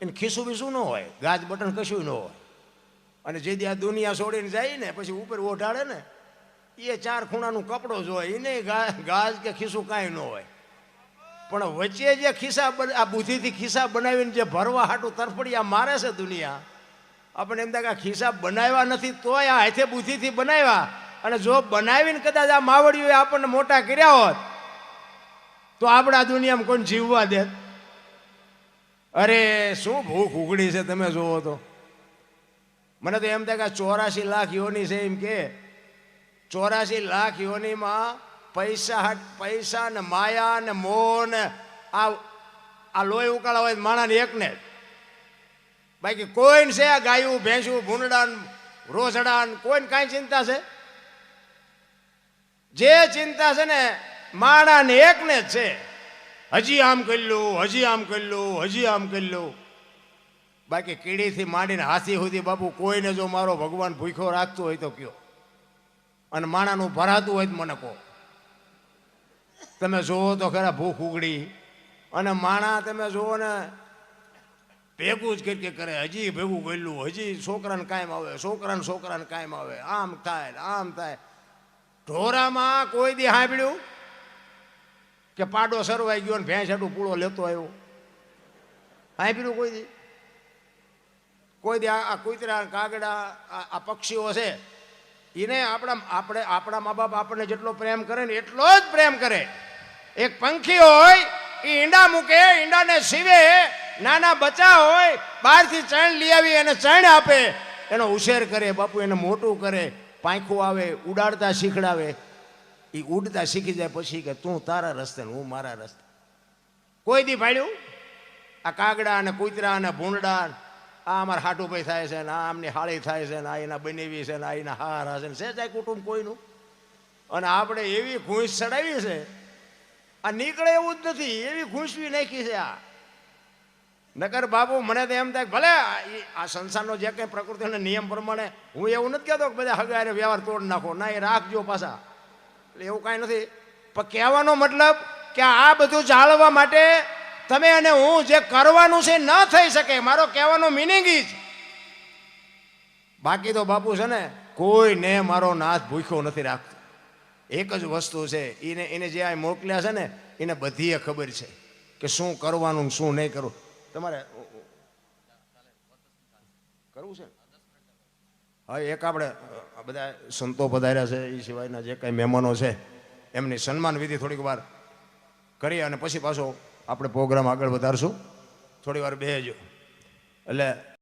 એને ખીસું બીસું ન હોય, ગાજ બટન કશું ન હોય. અને જે આ દુનિયા છોડીને જાય ને, પછી ઉપર ઓઢાડે ને એ ચાર ખૂણાનું કપડો જ હોય એને ગાજ કે ખીસું કાંઈ ન હોય. પણ વચ્ચે જે ખિસ્સા આ બુદ્ધિથી ખિસ્સા બનાવીને જે ભરવા હાટું તરફડિયા મારે છે દુનિયા આપણે એમ થાય કે ખિસ્સા બનાવ્યા નથી તોય આ હાથે બુદ્ધિથી બનાવ્યા. અને જો બનાવીને કદાચ આ માવડીઓએ આપણને મોટા કર્યા હોત, તો આપણે દુનિયામાં કોણ જીવવા દે અરે, શું ભૂખ ઉગડી છે તમે જુઓ તો. મને તો એમ થાય કે ચોરાશી લાખ યોની છે એમ કે. ચોરાશી લાખ યોનીમાં પૈસા પૈસા ને માયા ને મોહ ને આ આ લોહી ઉકાળા હોય માણાને એકને બાકી કોઈને છે આ ગાયું, ભેંસું ભૂંડડાન રોસડાન કોઈને કાંઈ ચિંતા છે? જે ચિંતા છે ને, માણાને એકને જ છે. હજી આમ કરી લો હજી આમ કરી લો હજી આમ કરી લો બાકી કીડીથી માંડીને હાથી સુધી બાપુ કોઈને જો મારો ભગવાન ભૂખ્યો રાખતો હોય તો કયો? અને માણાનું ભરાતું હોય તો મને કહો. તમે જોવો તો ખરા ભૂખ ઉગડી. અને માણા તમે જોવો ને ભેગું જ કરી કરે. હજી ભેગું ગયેલું હજી છોકરાને કાયમ આવે, છોકરાને છોકરાને કાયમ આવે. આમ થાય આમ થાય. ઢોરામાં કોઈ દી સાંભળ્યું કે પાડો સરવાઈ ગયો ને ભેંસ હાટું પૂળો લેતો આવ્યો. સાંભળ્યું કોઈ દી કોઈ દી આ કૂતરા કાગડા, આ પક્ષીઓ છે એને આપણા આપણે આપણા મા બાપ આપણને જેટલો પ્રેમ કરે ને એટલો જ પ્રેમ કરે. એક પંખી હોય એ ઈંડા મૂકે, ઈંડાને સીવે, નાના બચ્ચા હોય, બહારથી ચણ લઈ આવી અને ચણ આપે. એનો ઉછેર કરે, બાપુ એને મોટું કરે, પાંખું આવે, ઉડાડતા શીખડાવે. એ ઉડતા શીખી જાય પછી કે, તું તારા રસ્તે હું મારા રસ્તે. કોઈ દી ભાડ્યું? આ કાગડા અને કૂતરા અને ભૂંડા આ અમારા હાટુભાઈ થાય છે ને આ આમની હાળી થાય છે ને આ એના બનેવી છે ને આ એના હાર છે ને છે જાય કુટુંબ કોઈનું? અને આપણે એવી ઘૂંસ ચડાવી છે, આ નીકળે એવું જ નથી, એવી ઘૂંસવી નાખી છે આ. નકર બાબુ, મને તો એમ થાય ભલે આ- સંસારનો જે કંઈ પ્રકૃતિના નિયમ પ્રમાણે હું એવું નથી કહેતો કે બધા હગારે વ્યવહાર તોડ નાખો, ના, એ રાખજો પાછા. એટલે એવું કાંઈ નથી. પણ કહેવાનો મતલબ કે આ બધું જાળવવા માટે તમે અને હું જે કરવાનું છે ન થઈ શકે. મારો કહેવાનો મિનિંગ જ. બાકી તો બાપુ છે ને, કોઈને મારો નાથ ભૂખ્યો નથી રાખતો. એક જ વસ્તુ છે, એને એને જે આ મોકલ્યા છે ને, એને બધીએ ખબર છે કે શું કરવાનું શું નહીં કરવું. તમારે, કરવું છે? હા, એક આપણે બધા સંતો પધાર્યા છે એ સિવાયના જે કાંઈ મહેમાનો છે, એમની સન્માન વિધિ થોડીક વાર કરી અને પછી પાછો આપણે પ્રોગ્રામ આગળ વધારશું. થોડી વાર બેહજો. એટલે